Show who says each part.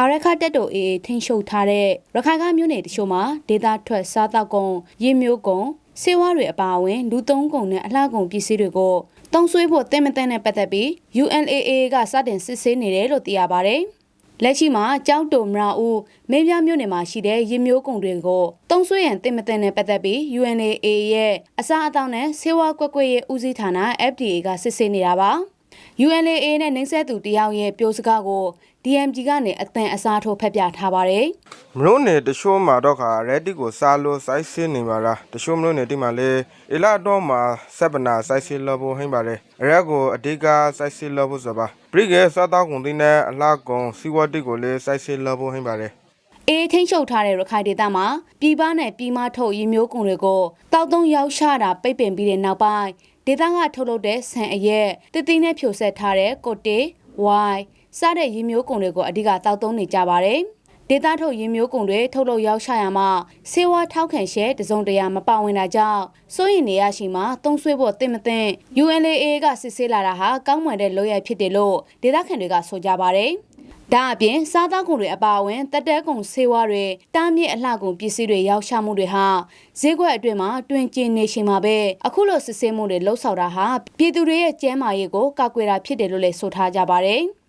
Speaker 1: အာရခတက်တိုအေးထိန်ရှုပ်ထားတဲ့ရခိုင်ကမြို့နယ်တချို့မှာဒေသထွက်စားတောက်ကုန်ရေမျိုးကုန်စေဝါတွေအပါအဝင်လူသုံးကုန်နဲ့အလှကုန်ပစ္စည်းတွေကိုတုံးဆွေးဖို့တင်မတဲ့နဲ့ပတ်သက်ပြီး UNAA ကစတင်စစ်ဆေးနေတယ်လို့သိရပါတယ်။လက်ရှိမှာကြောက်တုံမရာဦးမင်းပြမြို့နယ်မှာရှိတဲ့ရေမျိုးကုန်တွေကိုတုံးဆွေးရန်တင်မတဲ့နဲ့ပတ်သက်ပြီး UNAA ရဲ့အစားအသောက်နဲ့ဆေးဝါးကွက်ကွက်ရဲ့ဦးစီးဌာန FDA ကစစ်ဆေးနေတာပါ။ UNAA နဲ့နှိမ့်ဆက်သူတယောက်ရဲ့ပြောစကားကို DMG ကနေအသံအစားထိုးဖက်ပြထားပါတယ်။
Speaker 2: မလို့နေတချို့မှာတော့ခါရက်တီကိုစားလို့စိုက်စင်းနေပါလားတချို့မလို့နေဒီမှာလေအလာတော့မှာစက်ပနာစိုက်စင်းလို့ဟင်းပါလေအရက်ကိုအဓိကစိုက်စင်းလို့ဆိုပါပရိကေစားတော့ကုန်တင်းနဲ့အလားကုန်စီဝတ်တီကိုလေစိုက်စင်းလို့ဟင်းပါလေ
Speaker 1: အေးထိန်းချုပ်ထားတဲ့ရခိုင်ဒေသမှာပြည်ပနဲ့ပြည်မထုတ်ရည်မျိုးကုန်တွေကိုတောက်သုံးရောက်ရှာတာပိတ်ပင်ပြီးတဲ့နောက်ပိုင်းဒေသကထုတ်လုပ်တဲ့ဆန်အရက်တတိနဲ့ဖြိုဆက်ထားတဲ့ကိုတေဝိုင်စတဲ့ရည်မျိုးကုန်တွေကိုအဓိကတောက်သုံးနေကြပါတယ်။ဒေသထုတ်ရည်မျိုးကုန်တွေထုတ်လုပ်ရောက်ရှာရမှာစေဝါထောက်ခံရှဲတစုံတရာမပါဝင်တာကြောင့်စိုးရင်နေရရှိမှာတုံးဆွေးဖို့တင်မတင် UNLA ကစစ်ဆေးလာတာဟာကောင်းမွန်တဲ့လုပ်ရဖြစ်တယ်လို့ဒေသခံတွေကဆိုကြပါတယ်။ ဒါအပြင်စားသောက်ကုန်တွေအပါအဝင်တက်တဲကုန်ဆေးဝါးတွေတားမြစ်အလှကုန်ပစ္စည်းတွေရောက်ရှာမှုတွေဟာဈေးကွက်အတွင်းမှာတွင်ကျင်နေရှင်မှာပဲအခုလိုစစ်ဆေးမှုတွေလှုပ်ဆောင်တာဟာပြည်သူတွေရဲ့ကျန်းမာရေးကိုကာကွယ်တာဖြစ်တယ်လို့လည်းဆိုထားကြပါတယ်